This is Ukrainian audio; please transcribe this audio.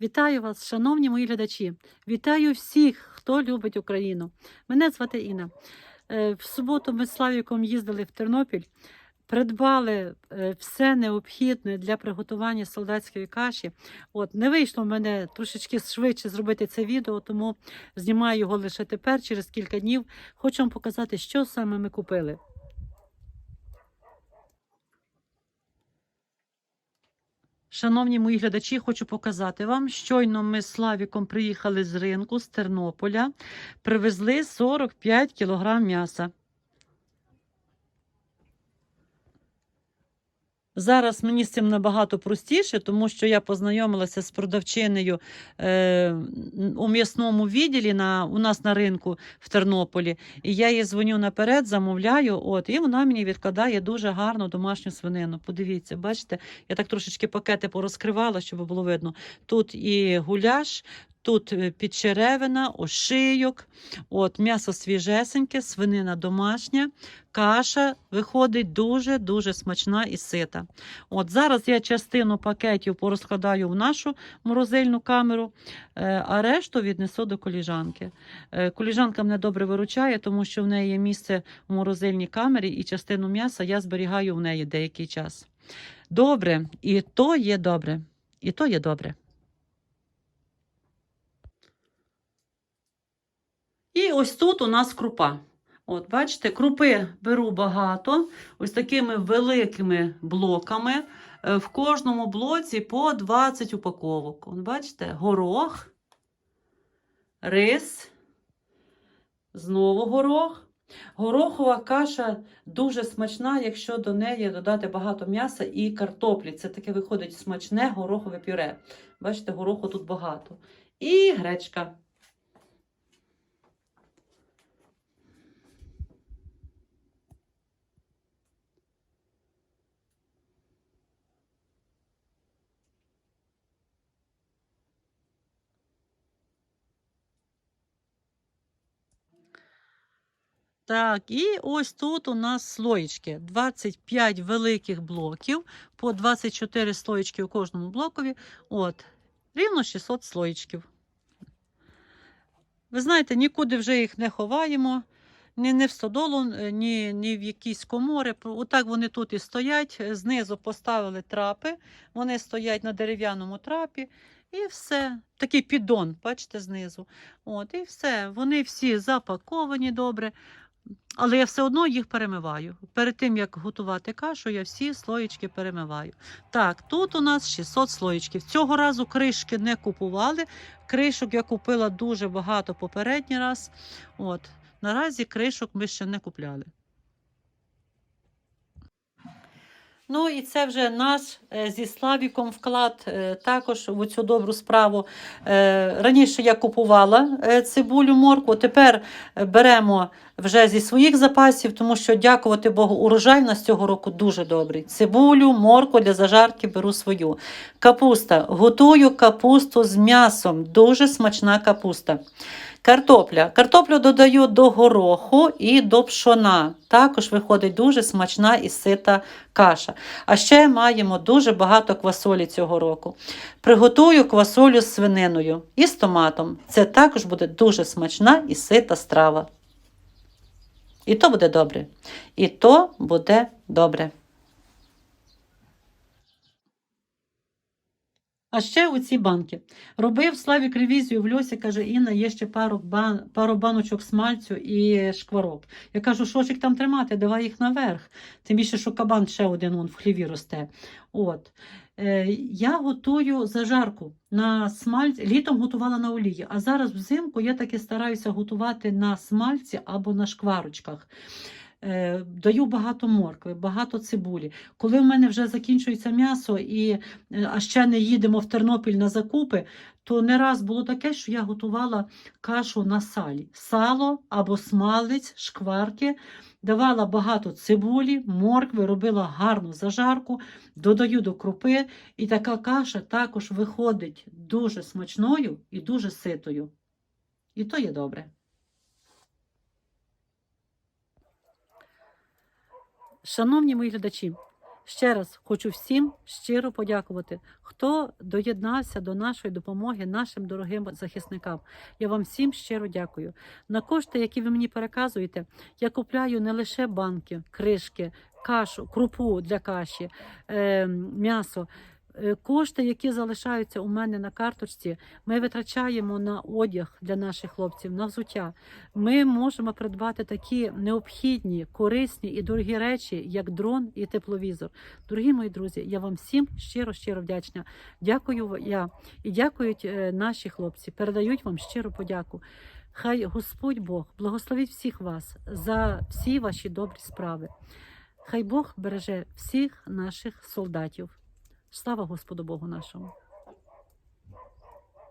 Вітаю вас, шановні мої глядачі. Вітаю всіх, хто любить Україну. Мене звати Інна. Е, В суботу ми з Славіком їздили в Тернопіль, придбали е, все необхідне для приготування солдатської каші. От не вийшло в мене трошечки швидше зробити це відео, тому знімаю його лише тепер, через кілька днів. Хочу вам показати, що саме ми купили. Шановні мої глядачі, хочу показати вам. Щойно ми з Славіком приїхали з ринку з Тернополя, привезли 45 кг м'яса. Зараз мені з цим набагато простіше, тому що я познайомилася з продавчинею е, у м'ясному відділі на, у нас на ринку в Тернополі. І я їй дзвоню наперед, замовляю, от, і вона мені відкладає дуже гарну домашню свинину. Подивіться, бачите, я так трошечки пакети порозкривала, щоб було видно. Тут і гуляш, тут е, підчеревина, ошийок, от, м'ясо свіжесеньке, свинина домашня, каша виходить дуже-дуже смачна і сита. От Зараз я частину пакетів порозкладаю в нашу морозильну камеру, е, а решту віднесу до коліжанки. Е, Коліжанка мене добре виручає, тому що в неї є місце в морозильній камері, і частину м'яса я зберігаю в неї деякий час. Добре, і то є добре. І то є добре. І ось тут у нас крупа. От, бачите, крупи беру багато, ось такими великими блоками. Е, В кожному блоці по 20 упаковок. От, бачите, горох, рис, знову горох. Горохова каша дуже смачна, якщо до неї додати багато м'яса і картоплі. Це таке виходить смачне горохове пюре. Бачите, гороху тут багато. І гречка. Так, і ось тут у нас слоєчки. 25 великих блоків, по 24 слоєчки у кожному блокові. От, рівно 600 слоєчків. Ви знаєте, нікуди вже їх не ховаємо. Ні, не в стодолу, е, ні, ні в якісь комори. Отак вони тут і стоять. Знизу поставили трапи, вони стоять на дерев'яному трапі. І все. Такий піддон, бачите, знизу. От, І все. Вони всі запаковані добре. Але я все одно їх перемиваю. Перед тим, як готувати кашу, я всі слоєчки перемиваю. Так, тут у нас 600 слоєчків. Цього разу кришки не купували. Кришок я купила дуже багато попередній раз. От. Наразі кришок ми ще не купляли. Ну і це вже наш е, зі Славіком вклад е, також в цю добру справу. Е, Раніше я купувала цибулю, моркву, тепер беремо вже зі своїх запасів, тому що, дякувати Богу, урожай на цього року дуже добрий. Цибулю, моркву для зажарки беру свою. Капуста. Готую капусту з м'ясом. Дуже смачна капуста. Картопля. Картоплю додаю до гороху і до пшона. Також виходить дуже смачна і сита каша. А ще маємо дуже багато квасолі цього року. Приготую квасолю з свининою і з томатом. Це також буде дуже смачна і сита страва. І то буде добре. І то буде добре. А ще оці банки. Робив Славік ревізію в льосі, каже, Інна, є ще пару, бан... пару баночок смальцю і шкварок. Я кажу, що ж їх там тримати, давай їх наверх. Тим більше, що кабан ще один он в хліві росте. От. Е, я готую зажарку на смальці. Літом готувала на олії, а зараз взимку я таки стараюся готувати на смальці або на шкварочках. Е, Даю багато моркви, багато цибулі. Коли в мене вже закінчується м'ясо, і, е, а ще не їдемо в Тернопіль на закупи, то не раз було таке, що я готувала кашу на салі. Сало або смалець, шкварки. Давала багато цибулі, моркви, робила гарну зажарку, додаю до крупи, і така каша також виходить дуже смачною і дуже ситою. І то є добре. Шановні мої глядачі, Ще раз хочу всім щиро подякувати, хто доєднався до нашої допомоги нашим дорогим захисникам. Я вам всім щиро дякую. На кошти, які ви мені переказуєте, я купляю не лише банки, кришки, кашу, крупу для каші, е, м'ясо. Е, Кошти, які залишаються у мене на карточці, ми витрачаємо на одяг для наших хлопців, на взуття. Ми можемо придбати такі необхідні, корисні і дорогі речі, як дрон і тепловізор. Дорогі мої друзі, я вам всім щиро, щиро вдячна. Дякую я і дякують е, наші хлопці. Передають вам щиру подяку. Хай Господь Бог благословить всіх вас за всі ваші добрі справи. Хай Бог береже всіх наших солдатів. Слава Господу Богу нашому!